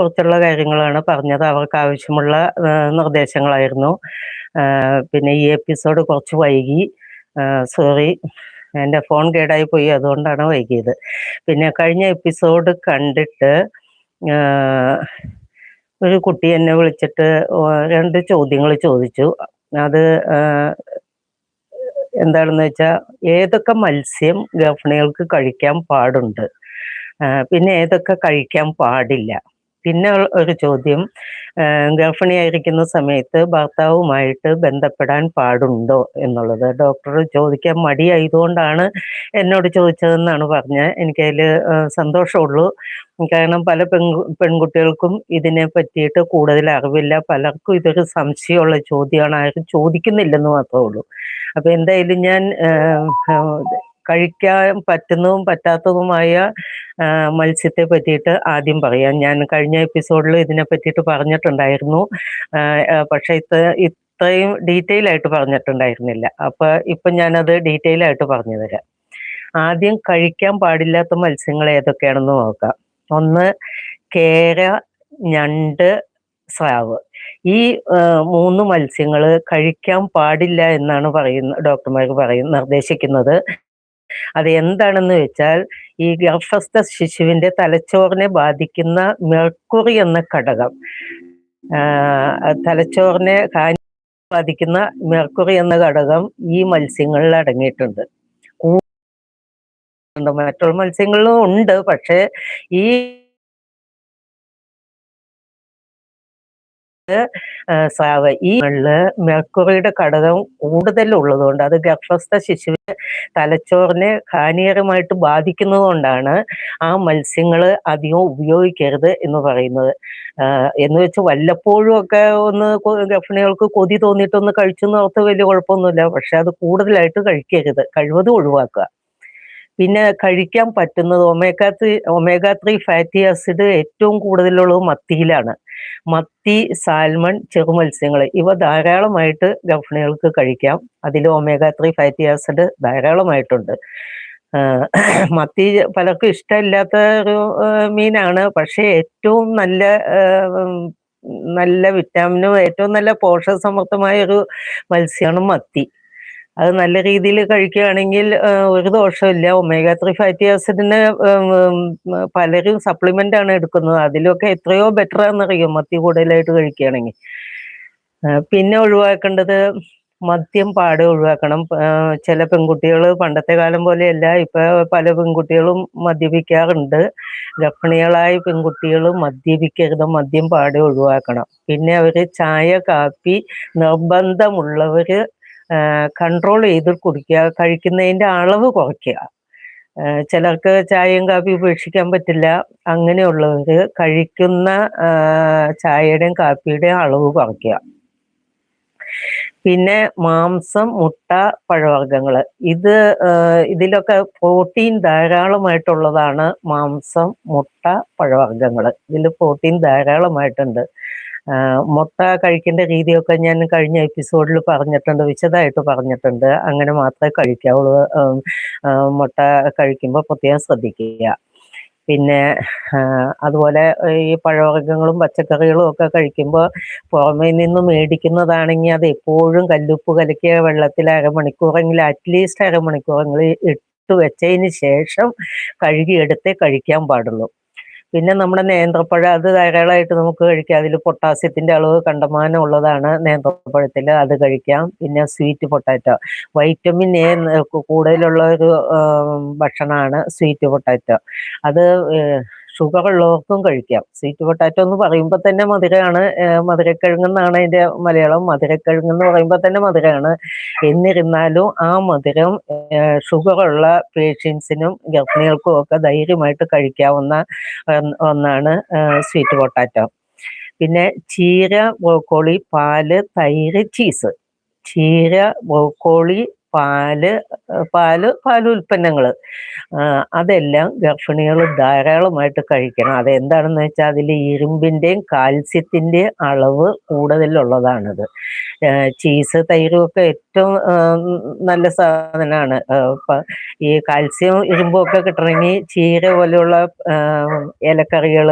കുറിച്ചുള്ള കാര്യങ്ങളാണ് പറഞ്ഞത്. അവർക്ക് ആവശ്യമുള്ള നിർദ്ദേശങ്ങളായിരുന്നു. പിന്നെ ഈ എപ്പിസോഡ് കുറച്ച് വൈകി. സോറി എന്റെ ഫോൺ കേടായി പോയി അതുകൊണ്ടാണ് വൈകിയത്. പിന്നെ കഴിഞ്ഞ എപ്പിസോഡ് കണ്ടിട്ട് ഒരു കുട്ടി എന്നെ വിളിച്ചിട്ട് രണ്ട് ചോദ്യങ്ങൾ ചോദിച്ചു. അത് എന്താണെന്ന് വെച്ചാൽ ഏതൊക്കെ മത്സ്യം ഗർഭിണികൾക്ക് കഴിക്കാൻ പാടുണ്ട്? പിന്നെ ഏതൊക്കെ കഴിക്കാൻ പാടില്ല? പിന്നെ ഒരു ചോദ്യം. ഗർഭിണിയായിരിക്കുന്ന സമയത്ത് ഭർത്താവുമായിട്ട് ബന്ധപ്പെടാൻ പാടുണ്ടോ എന്നുള്ളത്? ഡോക്ടർ ചോദിക്കാൻ മടിയായതുകൊണ്ടാണ് എന്നോട് ചോദിച്ചതെന്നാണ് പറഞ്ഞത്. എനിക്കതിൽ സന്തോഷമുള്ളൂ. കാരണം പല പെൺ പെൺകുട്ടികൾക്കും ഇതിനെ പറ്റിയിട്ട് കൂടുതൽ അറിവില്ല. പലർക്കും ഇതൊരു സംശയമുള്ള ചോദ്യമാണ്. ആരും ചോദിക്കുന്നില്ലെന്ന് മാത്രമേ ഉള്ളൂ. അപ്പൊ എന്തായാലും ഞാൻ കഴിക്കാൻ പറ്റുന്നതും പറ്റാത്തതുമായ മത്സ്യത്തെ പറ്റിയിട്ട് ആദ്യം പറയാം. ഞാൻ കഴിഞ്ഞ എപ്പിസോഡിൽ ഇതിനെ പറ്റിയിട്ട് പറഞ്ഞിട്ടുണ്ടായിരുന്നു. പക്ഷെ ഇത് ഇത്രയും ഡീറ്റെയിൽ ആയിട്ട് പറഞ്ഞിട്ടുണ്ടായിരുന്നില്ല. അപ്പൊ ഇപ്പൊ ഞാനത് ഡീറ്റെയിൽ ആയിട്ട് പറഞ്ഞു തരാം. ആദ്യം കഴിക്കാൻ പാടില്ലാത്ത മത്സ്യങ്ങൾ ഏതൊക്കെയാണെന്ന് നോക്കാം. ഒന്ന് കേര ഞണ്ട് സ്രാവ്. ഈ മൂന്ന് മത്സ്യങ്ങൾ കഴിക്കാൻ പാടില്ല എന്നാണ് പറയുന്ന ഡോക്ടർമാർ പറയുന്ന നിർദ്ദേശിക്കുന്നത്. അത് എന്താണെന്ന് വെച്ചാൽ ഈ ഗർഭസ്ഥ ശിശുവിന്റെ തലച്ചോറിനെ ബാധിക്കുന്ന മെർക്കുറി എന്ന ഘടകം. തലച്ചോറിനെ ബാധിക്കുന്ന മെർക്കുറി എന്ന ഘടകം ഈ മത്സ്യങ്ങളിൽ അടങ്ങിയിട്ടുണ്ട്. മറ്റുള്ള മത്സ്യങ്ങളിലും ഉണ്ട്. പക്ഷേ ഈ ഈ മെർക്കുറിയുടെ ഘടകം കൂടുതൽ ഉള്ളതുകൊണ്ട് അത് ഗർഭസ്ഥ ശിശുവിന് തലച്ചോറിനെ ഹാനികരമായിട്ട് ബാധിക്കുന്നതുകൊണ്ടാണ് ആ മത്സ്യങ്ങൾ അധികം ഉപയോഗിക്കരുത് എന്ന് പറയുന്നത്. എന്ന് വെച്ച് വല്ലപ്പോഴും ഒക്കെ ഒന്ന് ഗർഭിണികൾക്ക് കൊതി തോന്നിയിട്ടൊന്ന് കഴിച്ചു നോർത്ത് വലിയ കുഴപ്പമൊന്നുമില്ല. പക്ഷെ അത് കൂടുതലായിട്ട് കഴിക്കരുത്. കഴിവതും ഒഴിവാക്കുക. പിന്നെ കഴിക്കാൻ പറ്റുന്നത് omega three omega three fatty acid ഏറ്റവും കൂടുതലുള്ളത് മത്തിയിലാണ്. മത്തി സാൽമൺ ചെറുമത്സ്യങ്ങൾ ഇവ ധാരാളമായിട്ട് ഗർഭിണികൾക്ക് കഴിക്കാം. അതിൽ ഒമേഗ ത്രീ ഫാറ്റി ആസിഡ് ധാരാളമായിട്ടുണ്ട്. മത്തി പലർക്കും ഇഷ്ടമില്ലാത്ത ഒരു മീനാണ്. പക്ഷേ ഏറ്റവും നല്ല നല്ല വിറ്റാമിനും ഏറ്റവും നല്ല പോഷകസമൃദ്ധമായ ഒരു മത്സ്യമാണ് മത്തി. അത് നല്ല രീതിയിൽ കഴിക്കുകയാണെങ്കിൽ ഒരു ദോഷമില്ല ഒമേഗ ത്രീ ഫാറ്റി ആസിഡിന് പലരും സപ്ലിമെന്റ് ആണ് എടുക്കുന്നത്. അതിലൊക്കെ എത്രയോ ബെറ്റർ ആണെന്നറിയും? മത്തി കൂടുതലായിട്ട് കഴിക്കുകയാണെങ്കിൽ. പിന്നെ ഒഴിവാക്കേണ്ടത് മദ്യം പാടെ ഒഴിവാക്കണം. ചില പെൺകുട്ടികൾ പണ്ടത്തെ കാലം പോലെയല്ല ഇപ്പൊ പല പെൺകുട്ടികളും മദ്യപിക്കാറുണ്ട്. ഗർഭിണികളായ പെൺകുട്ടികൾ മദ്യപിക്കരുത് മദ്യം പാടെ ഒഴിവാക്കണം. പിന്നെ അവർ ചായ കാപ്പി നിർബന്ധമുള്ളവര് കൺട്രോൾ ചെയ്ത് കുടിക്കുക. കഴിക്കുന്നതിന്റെ അളവ് കുറയ്ക്കുക. ചിലർക്ക് ചായയും കാപ്പി ഉപേക്ഷിക്കാൻ പറ്റില്ല. അങ്ങനെയുള്ളവർ കഴിക്കുന്ന ചായയുടെയും കാപ്പിയുടെയും അളവ് കുറയ്ക്കുക. പിന്നെ മാംസം മുട്ട പഴവർഗങ്ങൾ. ഇത് ഇതിലൊക്കെ പ്രോട്ടീൻ ധാരാളമായിട്ടുള്ളതാണ് മാംസം മുട്ട പഴവർഗങ്ങൾ. ഇതിൽ പ്രോട്ടീൻ ധാരാളമായിട്ടുണ്ട്. മുട്ട കഴിക്കേണ്ട രീതിയൊക്കെ ഞാൻ കഴിഞ്ഞ എപ്പിസോഡിൽ പറഞ്ഞിട്ടുണ്ട് വിശദമായിട്ട് പറഞ്ഞിട്ടുണ്ട്. അങ്ങനെ മാത്രമേ കഴിക്കാവുള്ളൂ. മുട്ട കഴിക്കുമ്പോൾ പ്രത്യേകം ശ്രദ്ധിക്കുക. പിന്നെ അതുപോലെ ഈ പഴവർഗങ്ങളും പച്ചക്കറികളും ഒക്കെ കഴിക്കുമ്പോൾ പുറമേ നിന്ന് മേടിക്കുന്നതാണെങ്കിൽ അത് എപ്പോഴും കല്ലുപ്പ് കലക്കിയ വെള്ളത്തിൽ അരമണിക്കൂറെങ്കിലും അറ്റ്ലീസ്റ്റ് അരമണിക്കൂറെങ്കിലും ഇട്ട് വെച്ചതിന് ശേഷം കഴുകിയെടുത്തേ കഴിക്കാൻ പാടുള്ളൂ. പിന്നെ നമ്മുടെ നേന്ത്രപ്പഴ അത് ധാരാളമായിട്ട് നമുക്ക് കഴിക്കാം. അതിൽ പൊട്ടാസ്യത്തിന്റെ അളവ് കണ്ടമാനം ഉള്ളതാണ് നേന്ത്രപ്പഴത്തിൽ. അത് കഴിക്കാം. പിന്നെ സ്വീറ്റ് പൊട്ടാറ്റോ. വൈറ്റമിൻ എ കൂടുതലുള്ള ഒരു ഭക്ഷണമാണ് സ്വീറ്റ് പൊട്ടാറ്റോ. അത് ഷുഗർ ഉള്ളവർക്കും കഴിക്കാം. സ്വീറ്റ് പൊട്ടാറ്റോ എന്ന് പറയുമ്പോൾ തന്നെ മധുരമാണ് മധുരക്കിഴങ്ങെന്നാണ് അതിന്റെ മലയാളം. മധുരക്കിഴങ്ങ് എന്ന് പറയുമ്പോൾ തന്നെ മധുരമാണ്. എന്നിരുന്നാലും ആ മധുരം ഷുഗറുള്ള പേഷ്യൻസിനും ഗർഭിണികൾക്കും ഒക്കെ ധൈര്യമായിട്ട് കഴിക്കാവുന്ന ഒന്നാണ് സ്വീറ്റ് പൊട്ടാറ്റോ പിന്നെ ചീര ബ്രോക്കോളി പാൽ തൈര് ചീസ് ചീര ബ്രോക്കോളി പാൽ പാൽ പാൽ ഉൽപ്പന്നങ്ങൾ അതെല്ലാം ഗർഭിണികൾ ധാരാളമായിട്ട് കഴിക്കണം. അതെന്താണെന്ന് വെച്ചാൽ അതിൽ ഇരുമ്പിന്റെയും കാൽസ്യത്തിന്റെയും അളവ് കൂടുതലുള്ളതാണത്. ചീസ് തൈരും ഒക്കെ ഏറ്റവും നല്ല സാധനമാണ്. ഈ കാൽസ്യം ഇരുമ്പൊക്കെ കിട്ടണമെങ്കിൽ ചീര പോലെയുള്ള ഇലക്കറികൾ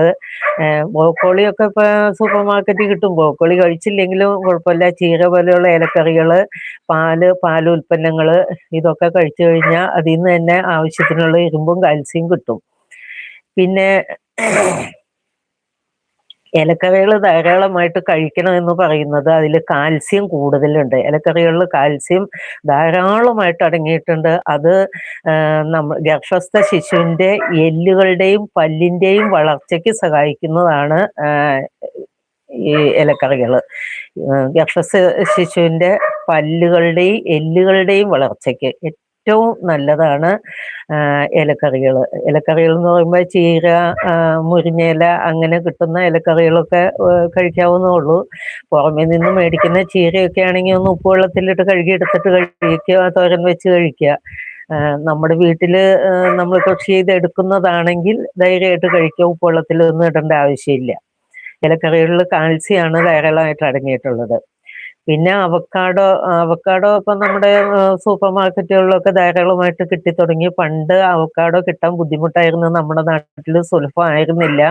ബ്രോക്കോളിയൊക്കെ ഇപ്പോൾ സൂപ്പർ മാർക്കറ്റിൽ കിട്ടും. ബ്രോക്കോളി കഴിച്ചില്ലെങ്കിലും കുഴപ്പമില്ല. ചീര പോലെയുള്ള ഇലക്കറികൾ പാൽ പാൽ ഉൽപ്പന്നങ്ങൾ ഇതൊക്കെ കഴിച്ചു കഴിഞ്ഞാൽ അതിൽ നിന്ന് തന്നെ ആവശ്യത്തിനുള്ള ഇരുമ്പും കാൽസ്യം കിട്ടും. പിന്നെ ഇലക്കറികൾ ധാരാളമായിട്ട് കഴിക്കണം എന്ന് പറയുന്നത് അതിൽ കാൽസ്യം കൂടുതലുണ്ട്. ഇലക്കറികളിൽ കാൽസ്യം ധാരാളമായിട്ട് അടങ്ങിയിട്ടുണ്ട്. അത് നമ്മ ഗർഭസ്ഥ ശിശുവിന്റെ എല്ലുകളുടെയും പല്ലിന്റെയും വളർച്ചയ്ക്ക് സഹായിക്കുന്നതാണ് ഈ ഇലക്കറികൾ ഗർഭസ്ഥ ശിശുവിന്റെ പല്ലുകളുടെയും എല്ലുകളുടെയും വളർച്ചയ്ക്ക് ഏറ്റവും നല്ലതാണ് ഇലക്കറികൾ ഇലക്കറികൾ എന്ന് പറയുമ്പോൾ ചീര മുരിങ്ങയില അങ്ങനെ കിട്ടുന്ന ഇലക്കറികളൊക്കെ കഴിക്കാവുന്നേ ഉള്ളൂ. പുറമേ നിന്ന് മേടിക്കുന്ന ചീരയൊക്കെ ആണെങ്കിൽ ഒന്ന് ഉപ്പുവെള്ളത്തിലിട്ട് കഴുകി എടുത്തിട്ട് കഴിക്കുക തോരൻ വെച്ച് കഴിക്കുക. നമ്മുടെ വീട്ടിൽ നമ്മൾ കൃഷി ചെയ്തെടുക്കുന്നതാണെങ്കിൽ ധൈര്യമായിട്ട് കഴിക്കുക ഉപ്പുവെള്ളത്തിലൊന്നും ഇടേണ്ട ആവശ്യമില്ല. ഇലക്കറികളിൽ കാൽസ്യമാണ് ധാരാളമായിട്ട് അടങ്ങിയിട്ടുള്ളത്. പിന്നെ അവക്കാടോ അവക്കാടോ ഇപ്പൊ നമ്മുടെ സൂപ്പർ മാർക്കറ്റുകളിലൊക്കെ ധാരാളമായിട്ട് കിട്ടി തുടങ്ങി പണ്ട് അവക്കാടോ കിട്ടാൻ ബുദ്ധിമുട്ടായിരുന്നു. നമ്മുടെ നാട്ടിൽ സുലഭമായിരുന്നില്ല.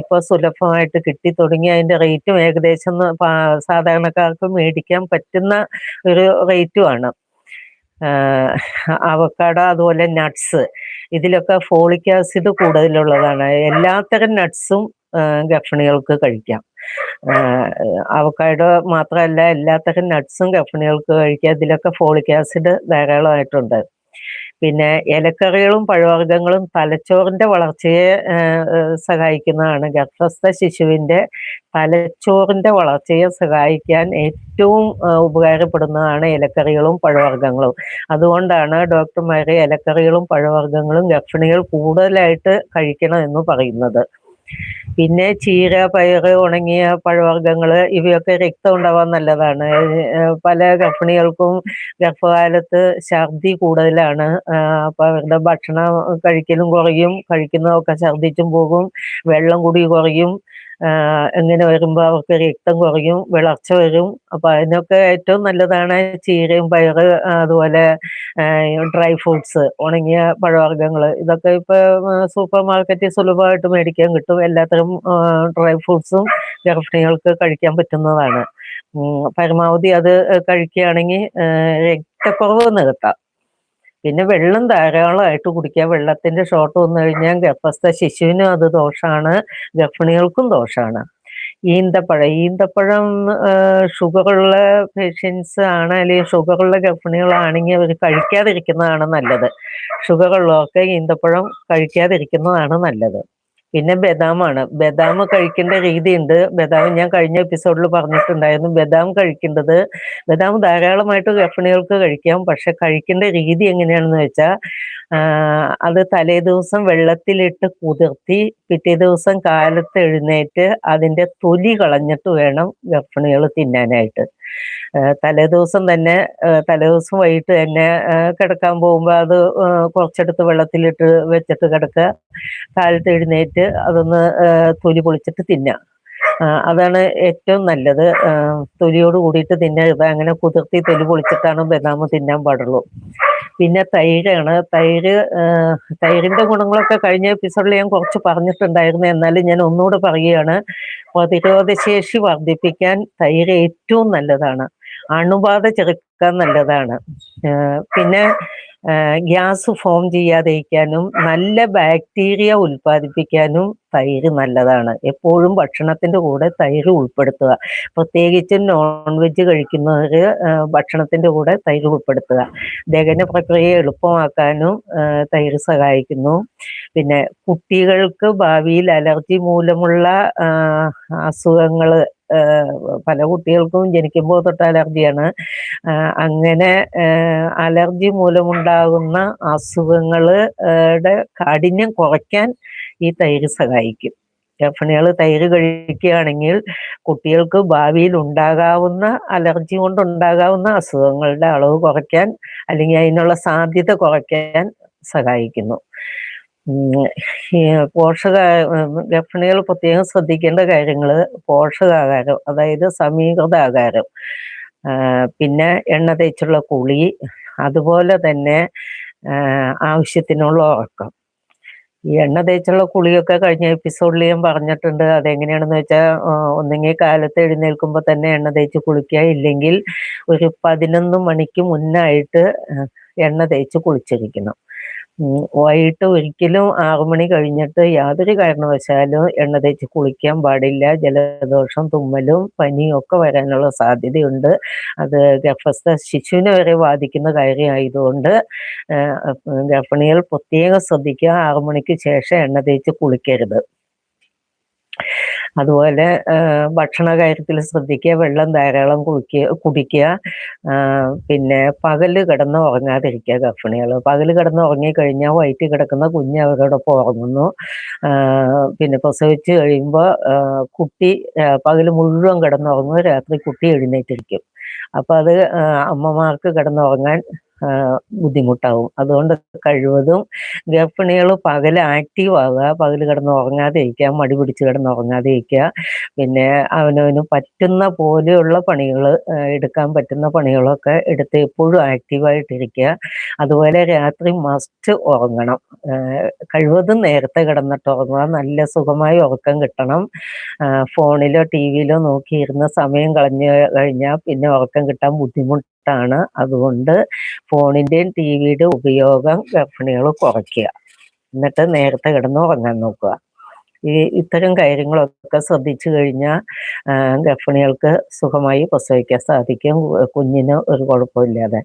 ഇപ്പൊ സുലഭമായിട്ട് കിട്ടി തുടങ്ങി അതിന്റെ റേറ്റും ഏകദേശം സാധാരണക്കാർക്ക് മേടിക്കാൻ പറ്റുന്ന ഒരു റേറ്റുമാണ്. അവക്കാടോ അതുപോലെ നട്ട്സ്. ഇതിലൊക്കെ ഫോളിക് ആസിഡ് കൂടുതലുള്ളതാണ്. എല്ലാത്തരം നട്ട്സും ഗർഭിണികൾക്ക് കഴിക്കാം. അവക്കാഡോ മാത്രമല്ല എല്ലാത്തരം നട്ട്സും കഫണികൾക്ക് കഴിക്കുക. ഇതിലൊക്കെ ഫോളിക് ആസിഡ് ധാരാളമായിട്ടുണ്ട്. പിന്നെ ഇലക്കറികളും പഴവർഗങ്ങളും തലച്ചോറിന്റെ വളർച്ചയെ സഹായിക്കുന്നതാണ്. ഗർഭസ്ഥ ശിശുവിന്റെ തലച്ചോറിന്റെ വളർച്ചയെ സഹായിക്കാൻ ഏറ്റവും ഉപകാരപ്പെടുന്നതാണ് ഇലക്കറികളും പഴവർഗങ്ങളും. അതുകൊണ്ടാണ് ഡോക്ടർമാരെ ഇലക്കറികളും പഴവർഗങ്ങളും ഗർഭിണികൾ കൂടുതലായിട്ട് കഴിക്കണം എന്ന് പറയുന്നത്. പിന്നെ ചീര പയറ് ഉണങ്ങിയ പഴവർഗങ്ങൾ ഇവയൊക്കെ രക്തം ഉണ്ടാവാൻ നല്ലതാണ്. പല ഗർഭിണികൾക്കും ഗർഭകാലത്ത് ഛർദി കൂടുതലാണ്. അപ്പോൾ അവരുടെ ഭക്ഷണം കഴിക്കലും കുറയും കഴിക്കുന്നതൊക്കെ ഛർദിച്ചും പോകും വെള്ളം കുടി കുറയും ഇങ്ങനെ വരുമ്പോൾ അവർക്ക് രക്തം കുറയും വിളർച്ച വരും. അപ്പൊ അതിനൊക്കെ ഏറ്റവും നല്ലതാണ് ചീരയും പയറ് അതുപോലെ ഡ്രൈ ഫ്രൂട്ട്സ് ഉണങ്ങിയ പഴവർഗങ്ങൾ ഇതൊക്കെ ഇപ്പൊ സൂപ്പർ മാർക്കറ്റിൽ സുലഭമായിട്ട് മേടിക്കാൻ കിട്ടും. എല്ലാത്തരം ഡ്രൈ ഫ്രൂട്ട്സും ഗർഭിണികൾക്ക് കഴിക്കാൻ പറ്റുന്നതാണ്. പരമാവധി അത് കഴിക്കുകയാണെങ്കിൽ രക്തക്കുറവ് നികത്താം. പിന്നെ വെള്ളം ധാരാളമായിട്ട് കുടിക്കുക. വെള്ളത്തിന്റെ ഷോർട്ട് വന്നു കഴിഞ്ഞാൽ ഗർഭസ്ഥ ശിശുവിനും അത് ദോഷമാണ് ഗർഭിണികൾക്കും ദോഷമാണ് ഈന്തപ്പഴം ഈന്തപ്പഴം ഷുഗറുള്ള പേഷ്യൻസ് ആണ് അല്ലെങ്കിൽ ഷുഗറുള്ള ഗർഭിണികളാണെങ്കിൽ അവർ കഴിക്കാതിരിക്കുന്നതാണ് നല്ലത്. ഷുഗറുള്ളവർക്ക് ഈന്തപ്പഴം കഴിക്കാതിരിക്കുന്നതാണ് നല്ലത്. പിന്നെ ബദാമാണ്. ബദാം കഴിക്കേണ്ട രീതിയുണ്ട്. ബദാം ഞാൻ കഴിഞ്ഞ എപ്പിസോഡിൽ പറഞ്ഞിട്ടുണ്ടായിരുന്നു. ബദാം കഴിക്കേണ്ടത് ബദാം ധാരാളമായിട്ട് ഗർഭിണികൾക്ക് കഴിക്കാം. പക്ഷെ കഴിക്കേണ്ട രീതി എങ്ങനെയാണെന്ന് വെച്ചാൽ അത് തലേ ദിവസം വെള്ളത്തിലിട്ട് കുതിർത്തി പിറ്റേ ദിവസം കാലത്ത് എഴുന്നേറ്റ് അതിന്റെ തൊലി കളഞ്ഞിട്ട് വേണം ഗർഭിണികൾ തിന്നാനായിട്ട്. തലേദിവസം തന്നെ തലേദിവസം വൈകിട്ട് തന്നെ കിടക്കാൻ പോകുമ്പോൾ അത് കുറച്ചെടുത്ത് വെള്ളത്തിലിട്ട് വെച്ചിട്ട് കിടക്കുക. കാലത്ത് എഴുന്നേറ്റ് അതൊന്ന് തൊലി പൊളിച്ചിട്ട് തിന്നുക. അതാണ് ഏറ്റവും നല്ലത്. തൊലിയോട് കൂടിയിട്ട് തിന്നരുത് അങ്ങനെ കുതിർത്തി തൊലി പൊളിച്ചിട്ടാണ് ബദാമ് തിന്നാൻ പാടുള്ളൂ. പിന്നെ തൈരാണ്. തൈര് തൈരിന്റെ ഗുണങ്ങളൊക്കെ കഴിഞ്ഞ എപ്പിസോഡിൽ ഞാൻ കുറച്ച് പറഞ്ഞിട്ടുണ്ടായിരുന്നു. എന്നാലും ഞാൻ ഒന്നുകൂടെ പറയുകയാണ്. പ്രതിരോധശേഷി വർദ്ധിപ്പിക്കാൻ തൈര് ഏറ്റവും നല്ലതാണ്. അണുബാധ ചെറുക്കാൻ നല്ലതാണ്. പിന്നെ ഗ്യാസ് ഫോം ചെയ്യാതിരിക്കാനും നല്ല ബാക്ടീരിയ ഉൽപ്പാദിപ്പിക്കാനും തൈര് നല്ലതാണ്. എപ്പോഴും ഭക്ഷണത്തിന്റെ കൂടെ തൈര് ഉൾപ്പെടുത്തുക. പ്രത്യേകിച്ചും നോൺ വെജ് കഴിക്കുന്നവർ ഭക്ഷണത്തിന്റെ കൂടെ തൈര് ഉൾപ്പെടുത്തുക. ദഹന പ്രക്രിയ എളുപ്പമാക്കാനും തൈര് സഹായിക്കുന്നു. പിന്നെ കുട്ടികൾക്ക് ഭാവിയിൽ അലർജി മൂലമുള്ള അസുഖങ്ങൾ പല കുട്ടികൾക്കും ജനിക്കുമ്പോൾ തൊട്ട് അലർജിയാണ്. അങ്ങനെ അലർജി മൂലമുണ്ടാകുന്ന അസുഖങ്ങളുടെ കാഠിന്യം കുറയ്ക്കാൻ ഈ തൈര് സഹായിക്കും. ഗർഭിണികൾ തൈര് കഴിക്കുകയാണെങ്കിൽ കുട്ടികൾക്ക് ഭാവിയിൽ ഉണ്ടാകാവുന്ന അലർജി കൊണ്ടുണ്ടാകാവുന്ന അസുഖങ്ങളുടെ അളവ് കുറയ്ക്കാൻ അല്ലെങ്കിൽ അതിനുള്ള സാധ്യത കുറയ്ക്കാൻ സഹായിക്കുന്നു. പോഷക ഗർഭിണികൾ പ്രത്യേകം ശ്രദ്ധിക്കേണ്ട കാര്യങ്ങൾ പോഷകാഹാരം അതായത് സമീകൃത ആഹാരം പിന്നെ എണ്ണ തേച്ചുള്ള കുളി അതുപോലെ തന്നെ ആവശ്യത്തിനുള്ള ഉറക്കം. ഈ എണ്ണ തേച്ചുള്ള കുളിയൊക്കെ കഴിഞ്ഞ എപ്പിസോഡിൽ ഞാൻ പറഞ്ഞിട്ടുണ്ട്. അതെങ്ങനെയാണെന്ന് വെച്ചാൽ ഒന്നെങ്കിൽ കാലത്ത് എഴുന്നേൽക്കുമ്പോൾ തന്നെ എണ്ണ തേച്ച് കുളിക്കുക ഇല്ലെങ്കിൽ ഒരു പതിനൊന്ന് മണിക്ക് മുന്നായിട്ട് എണ്ണ തേച്ച് കുളിച്ചിരിക്കണം. വൈകിട്ട് ഒരിക്കലും ആറുമണി കഴിഞ്ഞിട്ട് യാതൊരു കാരണവശാലും എണ്ണ തേച്ച് കുളിക്കാൻ പാടില്ല. ജലദോഷം തുമ്മലും പനിയും ഒക്കെ വരാനുള്ള സാധ്യതയുണ്ട്. അത് ഗർഭസ്ഥ ശിശുവിനെ വരെ ബാധിക്കുന്ന കാര്യമായതുകൊണ്ട് ഗർഭിണികൾ പ്രത്യേകം ശ്രദ്ധിക്കുക. ആറുമണിക്ക് ശേഷം എണ്ണ തേച്ച് കുളിക്കരുത്. അതുപോലെ ഭക്ഷണ കാര്യത്തിൽ ശ്രദ്ധിക്കുക വെള്ളം ധാരാളം കുടിക്കുക കുടിക്കുക പിന്നെ പകൽ കിടന്ന് ഉറങ്ങാതിരിക്കുക ഗർഭിണികൾ. പകൽ കിടന്ന് ഉറങ്ങിക്കഴിഞ്ഞാൽ വയറ്റിൽ കിടക്കുന്ന കുഞ്ഞ് അവരോടൊപ്പം ഉറങ്ങുന്നു. പിന്നെ പ്രസവിച്ച് കഴിയുമ്പോൾ കുട്ടി പകൽ മുഴുവൻ കിടന്നുറങ്ങും രാത്രി കുട്ടി എഴുന്നേറ്റിരിക്കും. അപ്പൊ അത് അമ്മമാർക്ക് കിടന്നുറങ്ങാൻ ബുദ്ധിമുട്ടാവും. അതുകൊണ്ട് കഴിവതും ഗർഭിണികൾ പകൽ ആക്റ്റീവ് ആവുക പകൽ കിടന്ന് ഉറങ്ങാതെ ഇരിക്കുക മടി പിടിച്ച് കിടന്ന് ഉറങ്ങാതെ ഇരിക്കുക. പിന്നെ അവനവന് പറ്റുന്ന പോലെയുള്ള പണികൾ എടുക്കാൻ പറ്റുന്ന പണികളൊക്കെ എടുത്ത് എപ്പോഴും ആക്റ്റീവായിട്ടിരിക്കുക അതുപോലെ രാത്രി മസ്റ്റ് ഉറങ്ങണം. കഴിവതും നേരത്തെ കിടന്നിട്ട് ഉറങ്ങുക. നല്ല സുഖമായി ഉറക്കം കിട്ടണം. ഫോണിലോ ടി വിയിലോ നോക്കിയിരുന്ന സമയം കളഞ്ഞു കഴിഞ്ഞാൽ പിന്നെ ഉറക്കം കിട്ടാൻ ബുദ്ധിമുട്ട് ാണ് അതുകൊണ്ട് ഫോണിന്റെയും ടി വിയുടെ ഉപയോഗം ഗർഭിണികൾ കുറയ്ക്കുക. എന്നിട്ട് നേരത്തെ കിടന്ന് ഉറങ്ങാൻ നോക്കുക. ഈ ഇത്തരം കാര്യങ്ങളൊക്കെ ശ്രദ്ധിച്ചു കഴിഞ്ഞാൽ ഗർഭിണികൾക്ക് സുഖമായി പ്രസവിക്കാൻ സാധിക്കും. കുഞ്ഞിന് ഒരു കുഴപ്പമില്ലാതെ.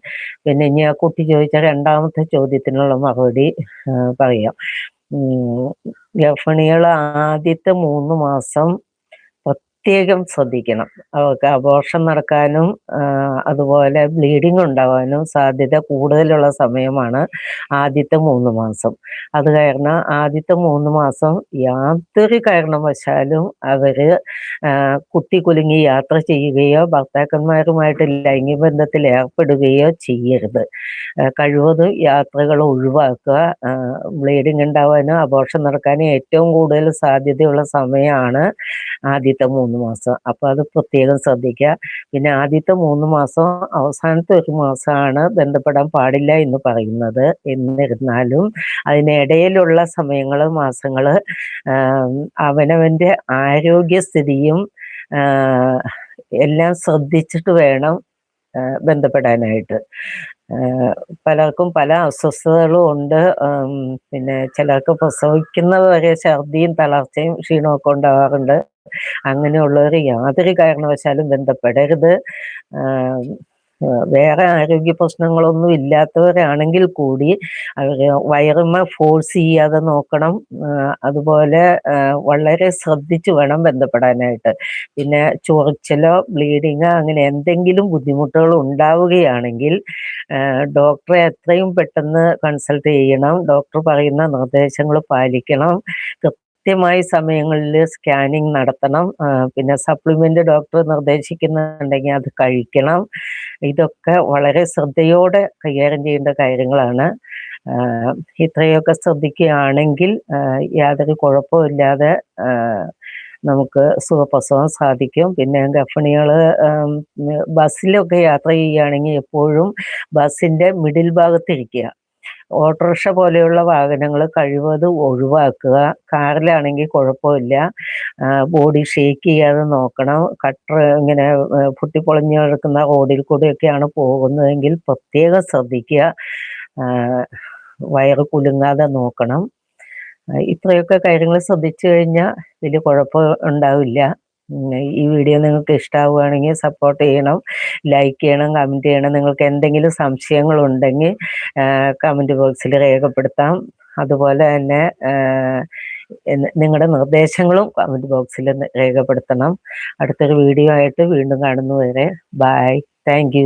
പിന്നെ ഇനി ആ കുട്ടി ചോദിച്ച രണ്ടാമത്തെ ചോദ്യത്തിനുള്ള മറുപടി പറയാം. ഗർഭിണികൾ ആദ്യത്തെ മൂന്ന് മാസം പ്രത്യേകം ശ്രദ്ധിക്കണം. അവർക്ക് അബോർഷൻ നടക്കാനും അതുപോലെ ബ്ലീഡിങ് ഉണ്ടാകാനും സാധ്യത കൂടുതലുള്ള സമയമാണ് ആദ്യത്തെ മൂന്ന് മാസം. അത് കാരണം ആദ്യത്തെ മൂന്ന് മാസം യാതൊരു കാരണവശാലും അവർ കുത്തി കുലുങ്ങി യാത്ര ചെയ്യുകയോ ഭർത്താക്കന്മാരുമായിട്ട് ലൈംഗിക ബന്ധത്തിൽ ഏർപ്പെടുകയോ ചെയ്യരുത്. കഴിവതും യാത്രകൾ ഒഴിവാക്കുക. ബ്ലീഡിങ് ഉണ്ടാവാനും അബോർഷൻ നടക്കാനും ഏറ്റവും കൂടുതൽ സാധ്യതയുള്ള സമയമാണ് ആദ്യത്തെ മൂന്ന് മാസം. അപ്പൊ അത് പ്രത്യേകം ശ്രദ്ധിക്കുക പിന്നെ ആദ്യത്തെ മൂന്ന് മാസം അവസാനത്തെ ഒരു മാസമാണ് ബന്ധപ്പെടാൻ പാടില്ല എന്ന് പറയുന്നത്. എന്നിരുന്നാലും അതിനിടയിലുള്ള സമയങ്ങൾ മാസങ്ങൾ അവനവന്റെ ആരോഗ്യസ്ഥിതിയും എല്ലാം ശ്രദ്ധിച്ചിട്ട് വേണം ബന്ധപ്പെടാനായിട്ട്. പലർക്കും പല അസ്വസ്ഥതകളും ഉണ്ട്. പിന്നെ ചിലർക്ക് പ്രസവിക്കുന്നവരെ ഛർദിയും തളർച്ചയും ക്ഷീണമൊക്കെ ഉണ്ടാകാറുണ്ട് അങ്ങനെയുള്ളവർ യാതൊരു കാരണവശാലും ബന്ധപ്പെടരുത്. വേറെ ആരോഗ്യ പ്രശ്നങ്ങളൊന്നും ഇല്ലാത്തവരാണെങ്കിൽ കൂടി അവർ വയറുമ ഫോഴ്സ് ചെയ്യാതെ നോക്കണം. അതുപോലെ വളരെ ശ്രദ്ധിച്ചു വേണം ബന്ധപ്പെടാനായിട്ട്. പിന്നെ ചൊറിച്ചലോ ബ്ലീഡിങ്ങോ അങ്ങനെ എന്തെങ്കിലും ബുദ്ധിമുട്ടുകൾ ഉണ്ടാവുകയാണെങ്കിൽ ഡോക്ടറെ എത്രയും പെട്ടെന്ന് കൺസൾട്ട് ചെയ്യണം. ഡോക്ടർ പറയുന്ന നിർദ്ദേശങ്ങൾ പാലിക്കണം. കൃത്യമായ സമയങ്ങളിൽ സ്കാനിങ് നടത്തണം. പിന്നെ സപ്ലിമെന്റ് ഡോക്ടർ നിർദ്ദേശിക്കുന്നുണ്ടെങ്കിൽ അത് കഴിക്കണം. ഇതൊക്കെ വളരെ ശ്രദ്ധയോടെ കൈകാര്യം ചെയ്യേണ്ട കാര്യങ്ങളാണ്. ഇത്രയൊക്കെ ശ്രദ്ധിക്കുകയാണെങ്കിൽ യാതൊരു കുഴപ്പമില്ലാതെ നമുക്ക് സുഖപ്രസവം സാധിക്കും. പിന്നെ ഗർഭിണികൾ ബസ്സിലൊക്കെ യാത്ര ചെയ്യുകയാണെങ്കിൽ എപ്പോഴും ബസ്സിന്റെ മിഡിൽ ഭാഗത്തിരിക്കുക. ഓട്ടോറിക്ഷ പോലെയുള്ള വാഹനങ്ങൾ കഴിവതും ഒഴിവാക്കുക. കാറിലാണെങ്കിൽ കുഴപ്പമില്ല. ബോഡി ഷേക്ക് ചെയ്യാതെ നോക്കണം. കട്ടർ ഇങ്ങനെ പൊട്ടിപ്പൊളിഞ്ഞു കിടക്കുന്ന റോഡിൽ കൂടെയൊക്കെയാണ് പോകുന്നതെങ്കിൽ പ്രത്യേകം ശ്രദ്ധിക്കുക. വയറ് കുലുങ്ങാതെ നോക്കണം. ഇത്രയൊക്കെ കാര്യങ്ങൾ ശ്രദ്ധിച്ചു കഴിഞ്ഞാൽ വലിയ കുഴപ്പം ഉണ്ടാവില്ല. ഈ വീഡിയോ നിങ്ങൾക്ക് ഇഷ്ടമാവുകയാണെങ്കിൽ സപ്പോർട്ട് ചെയ്യണം ലൈക്ക് ചെയ്യണം കമന്റ് ചെയ്യണം. നിങ്ങൾക്ക് എന്തെങ്കിലും സംശയങ്ങളുണ്ടെങ്കിൽ കമന്റ് ബോക്സിൽ രേഖപ്പെടുത്താം. അതുപോലെ തന്നെ നിങ്ങളുടെ നിർദ്ദേശങ്ങളും കമന്റ് ബോക്സിൽ രേഖപ്പെടുത്തണം. അടുത്തൊരു വീഡിയോ ആയിട്ട് വീണ്ടും കാണുന്നതുവരെ ബായ് താങ്ക്